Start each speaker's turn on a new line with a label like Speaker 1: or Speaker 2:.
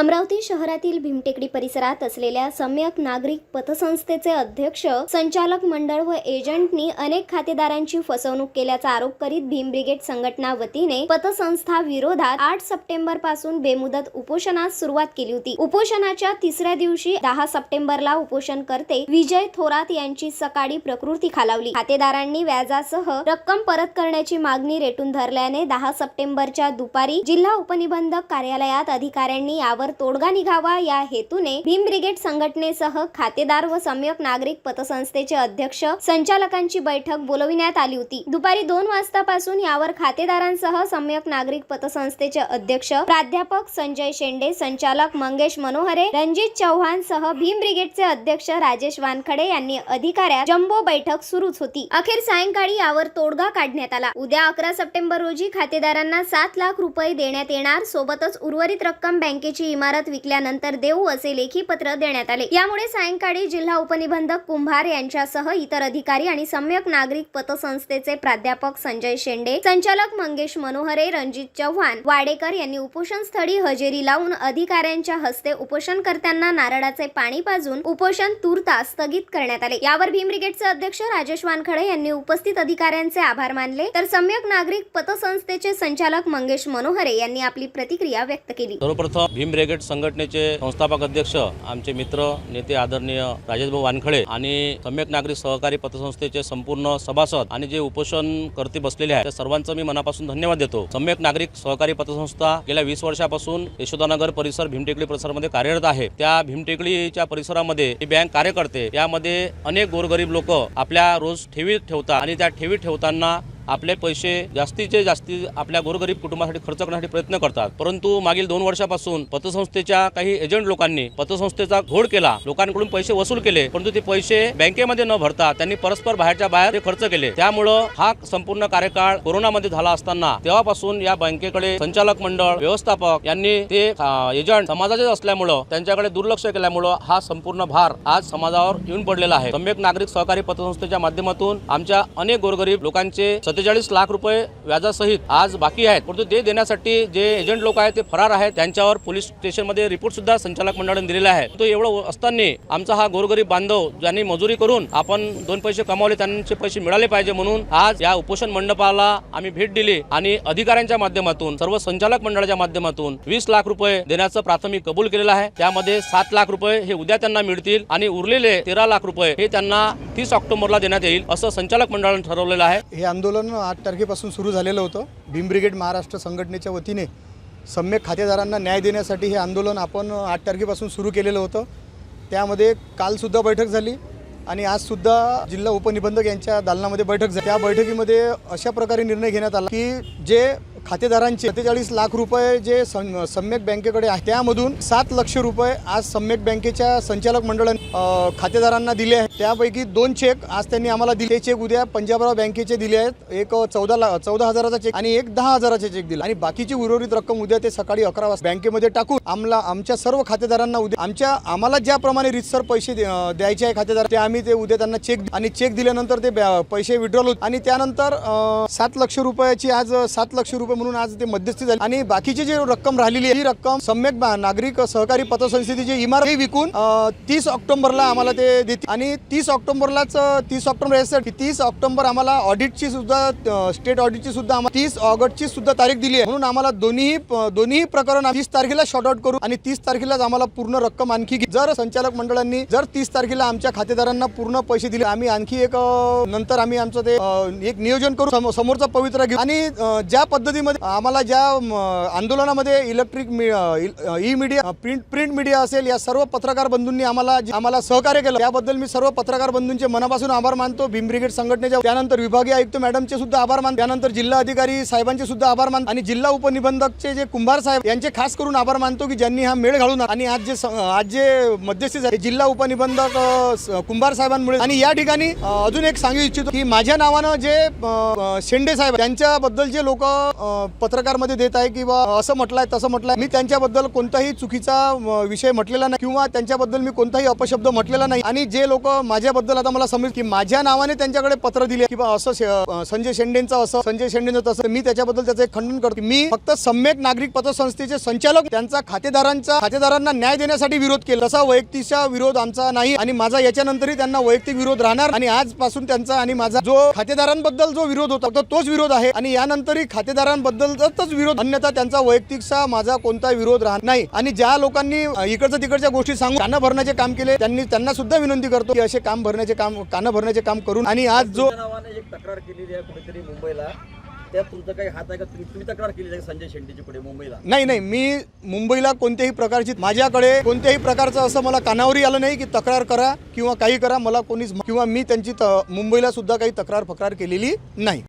Speaker 1: अमरावती शहरातील भीमटेकडी परिसरात असलेल्या सम्यक नागरिक पतसंस्थेचे अध्यक्ष संचालक मंडळ व एजंटनी अनेक खातेदारांची फसवणूक केल्याचा आरोप करीत भीम ब्रिगेड संघटना वतीने पतसंस्था विरोधात आठ सप्टेंबरपासून बेमुदत उपोषणास सुरुवात केली होती. उपोषणाच्या तिसऱ्या दिवशी दहा सप्टेंबरला उपोषण करते विजय थोरात यांची सकाळी प्रकृती खालावली. खातेदारांनी व्याजासह रक्कम परत करण्याची मागणी रेटून धरल्याने दहा सप्टेंबरच्या दुपारी जिल्हा उपनिबंधक कार्यालयात अधिकाऱ्यांनी यावर तोडगा निघावा या हेतूने भीम ब्रिगेड संघटनेसह खातेदार व सम्यक नागरिक पतसंस्थेचे अध्यक्ष संचालकांची बैठक बोलविण्यात आली होती. दुपारी दोन वाजतापासून यावर खातेदारांसह सम्यक नागरिक पतसंस्थेचे अध्यक्ष प्राध्यापक संजय शेंडे संचालक मंगेश मनोहरे रणजित चव्हाण सह भीम ब्रिगेडचे अध्यक्ष राजेश वानखडे यांनी अधिकाऱ्या जम्बो बैठक सुरूच होती. अखेर सायंकाळी यावर तोडगा काढण्यात आला. उद्या अकरा सप्टेंबर रोजी खातेदारांना सात लाख रुपये देण्यात येणार सोबतच उर्वरित रक्कम बँकेची इमारत विकल्यानंतर देऊ असे लेखी पत्र देण्यात आले. यामुळे सायंकाळी जिल्हा उपनिबंधक कुंभार यांच्यासह इतर अधिकारी आणि सम्यक नागरिक पतसंस्थेचे प्राध्यापक संजय शेंडे संचालक मंगेश मनोहरे रणजित चव्हाण वाडेकर यांनी उपोषण स्थळी हजेरी लावून अधिकाऱ्यांच्या हस्ते उपोषणकर्त्यांना नारळाचे पाणी पाजून उपोषण तूर्ता स्थगित करण्यात आले. यावर भीम ब्रिगेडचे अध्यक्ष राजेश वानखडे यांनी उपस्थित अधिकाऱ्यांचे आभार मानले. तर सम्यक नागरिक पतसंस्थेचे संचालक मंगेश मनोहरे यांनी आपली प्रतिक्रिया व्यक्त केली.
Speaker 2: सर्वप्रथम भीम ब्रिगेड संघटनेचे संस्थापक अध्यक्ष आमचे मित्र नेते आदरणीय राजेशभाऊ वानखळे आणि सम्यक नागरिक सहकारी पतसंस्थेचे संपूर्ण सभासद आणि जे उपोषण करते बसलेले आहेत त्या सर्वांचं मी मनापासून धन्यवाद देतो. सम्यक नागरिक सहकारी पतसंस्था गेल्या वीस वर्षापासून यशोदानगर परिसर भीमटेकडी परिसरामध्ये कार्यरत आहे. त्या भीमटेकडीच्या परिसरामध्ये ही बँक कार्य करते यामध्ये अनेक गोरगरीब लोक आपल्या रोज ठेवी ठेवतात आणि त्या ठेवी ठेवताना आपले पैसे जास्तीचे जास्ती आपल्या गोरगरीब कुटुंबासाठी खर्च करण्यासाठी प्रयत्न करतात. परंतु मागील दोन वर्षापासून पतसंस्थेच्या काही एजंट लोकांनी पतसंस्थेचा घोड केला. लोकांकडून पैसे वसूल केले परंतु ते पैसे बँकेमध्ये न भरता त्यांनी परस्पर बाहेरच्या बाहेर खर्च केले. त्यामुळं हा संपूर्ण कार्यकाळ कोरोनामध्ये झाला असताना तेव्हापासून या बँकेकडे संचालक मंडळ व्यवस्थापक यांनी ते एजंट समाजाचे असल्यामुळं त्यांच्याकडे दुर्लक्ष केल्यामुळं हा संपूर्ण भार आज समाजावर येऊन पडलेला आहे. सम्यक नागरिक सहकारी पतसंस्थेच्या माध्यमातून आमच्या अनेक गोरगरीब लोकांचे सत्तेचाळीस लाख रुपये व्याजासहित आज बाकी आहेत. परंतु ते देण्यासाठी जे एजंट लोक आहेत ते फरार आहेत. त्यांच्यावर पोलीस स्टेशनमध्ये रिपोर्ट सुद्धा संचालक मंडळाने दिलेला आहे. तो एवढं असताना आमचा हा गोरगरीब बांधव ज्यांनी मजुरी करून आपण दोन पैसे कमावले त्यांचे पैसे मिळाले पाहिजे म्हणून आज या उपोषण मंडपाला आम्ही भेट दिली आणि अधिकाऱ्यांच्या माध्यमातून सर्व संचालक मंडळाच्या माध्यमातून वीस लाख रुपये देण्याचं प्राथमिक कबूल केलेलं आहे. त्यामध्ये सात लाख रुपये हे उद्या त्यांना मिळतील आणि उरलेले तेरा लाख रुपये हे त्यांना तीस ऑक्टोबरला देण्यात येईल असं संचालक मंडळाने ठरवलेलं आहे.
Speaker 3: हे आंदोलन आठ तारखेपासून सुरू झालेलं होतं. भीम ब्रिगेड महाराष्ट्र संघटनेच्या वतीने सम्यक खातेदारांना न्याय देण्यासाठी हे आंदोलन आपण आठ तारखेपासून सुरू केलेलं होतं. त्यामध्ये कालसुद्धा बैठक झाली आणि आजसुद्धा जिल्हा उपनिबंधक यांच्या दालनामध्ये बैठक झाली. त्या बैठकीमध्ये अशा प्रकारे निर्णय घेण्यात आला की जे खातेदारांचे सत्तेचाळीस लाख रुपये जे सं- सम्यक बँकेकडे आहे त्यामधून सात लक्ष रुपये आज सम्यक बँकेच्या संचालक मंडळाने खातेदारांना दिले आहेत. त्यापैकी दोन चेक आज त्यांनी आम्हाला दिले. चेक उद्या पंजाबराव बँकेचे दिले आहेत. एक चौदा ला चौदा हजाराचा चेक आणि एक दहा हजाराचा चेक दिला. आणि बाकीची उर्वरित रक्कम उद्या ते सकाळी अकरा वाजता बँकेमध्ये टाकून आम्हाला आमच्या सर्व खातेदारांना उद्या आमच्या आम्हाला ज्याप्रमाणे रितसर पैसे द्यायचे आहे खातेदार ते आम्ही ते उद्या त्यांना चेक आणि चेक दिल्यानंतर ते पैसे विड्रॉल होत. आणि त्यानंतर सात लक्ष रुपयाची आज सात लक्ष रुपये म्हणून आज ते मध्यस्थी झाली. आणि बाकीची जी रक्कम राहिलेली आहे ही रक्कम सम्यक नागरिक सहकारी पतसंस्थेची इमारत विकून तीस ऑक्टोबरला आम्हाला ते देतील. आणि तीस ऑक्टोबरलाच तीस ऑक्टोबर यासाठी तीस ऑक्टोबर आम्हाला ऑडिटची सुद्धा स्टेट ऑडिटची सुद्धा आम्हाला तीस ऑगस्टची सुद्धा तारीख दिली आहे. म्हणून आम्हाला दोन्ही दोन्ही प्रकरण तीस तारखेला शॉर्ट आउट करू आणि तीस तारखेलाच आम्हाला पूर्ण रक्कम आणखी जर संचालक मंडळांनी जर तीस तारखेला आमच्या खातेदारांना पूर्ण पैसे दिले आम्ही आणखी एक नंतर आम्ही आमचं ते एक नियोजन करू. समोरचा पवित्रा घेऊ. आणि ज्या पद्धती पद्धतीमध्ये आम्हाला ज्या आंदोलनामध्ये electric E media print print media असेल या सर्व पत्रकार बंधूंनी आम्हाला आम्हाला सहकार्य केलं. त्याबद्दल मी सर्व पत्रकार बंधूंचे मनापासून आभार मानतो. भीम ब्रिगेड संघटनेच्या त्यानंतर विभागीय आयुक्त मॅडमचे सुद्धा आभार मानतो. त्यानंतर जिल्हा अधिकारी साहेबांचे सुद्धा आभार मानतो. आणि जिल्हा उपनिबंधकचे जे कुंभार साहेब यांचे खास करून आभार मानतो की ज्यांनी हा मेळ घालून आणि आज जे आज जे मध्यस्थी झाले जिल्हा उपनिबंधक कुंभार साहेबांमुळे आणि या ठिकाणी अजून एक सांगू इच्छितो की माझ्या नावानं जे शेंडे साहेब यांच्याबद्दल जे लोक पत्रकारमध्ये देत आहे किंवा असं म्हटलंय तसं म्हटलंय. मी त्यांच्याबद्दल कोणताही चुकीचा विषय म्हटलेला नाही किंवा त्यांच्याबद्दल मी कोणताही अपशब्द म्हटलेला नाही. आणि जे लोक माझ्याबद्दल आता मला समज की माझ्या नावाने त्यांच्याकडे पत्र दिले किंवा असं संजय शेंडेंचं असं संजय शेंडेंचं तसं मी त्याच्याबद्दल त्याचं एक खंडन करतो. मी फक्त सम्यक नागरिक पतसंस्थेचे संचालक त्यांचा खातेदारांचा खातेदारांना न्याय देण्यासाठी विरोध केला. तसा वैयक्तिकचा विरोध आमचा नाही आणि माझा याच्यानंतरही त्यांना वैयक्तिक विरोध राहणार आणि आजपासून त्यांचा आणि माझा जो खातेदारांबद्दल जो विरोध होता तो तोच विरोध आहे. आणि यानंतरही खातेदारां खातेदारांबद्दलच विरोध अन्यथा त्यांचा वैयक्तिकचा माझा कोणता विरोध राहत नाही. आणि ज्या लोकांनी अ, इकडच्या तिकडच्या गोष्टी सांगून कानं भरण्याचे काम केले त्यांनी त्यांना सुद्धा विनंती करतो की असे काम भरण्याचे काम कानं भरण्याचे काम करून. आणि आज जो
Speaker 4: नावाने एक तक्रार केलेली आहे कुठेतरी मुंबईला.
Speaker 3: नाही नाही. मी मुंबईला कोणत्याही प्रकारची माझ्याकडे कोणत्याही प्रकारचं असं मला कानावरी आलं नाही की तक्रार करा किंवा काही करा. मला कोणीच किंवा मी त्यांची त- मुंबईला सुद्धा काही तक्रार फक्रार केलेली नाही.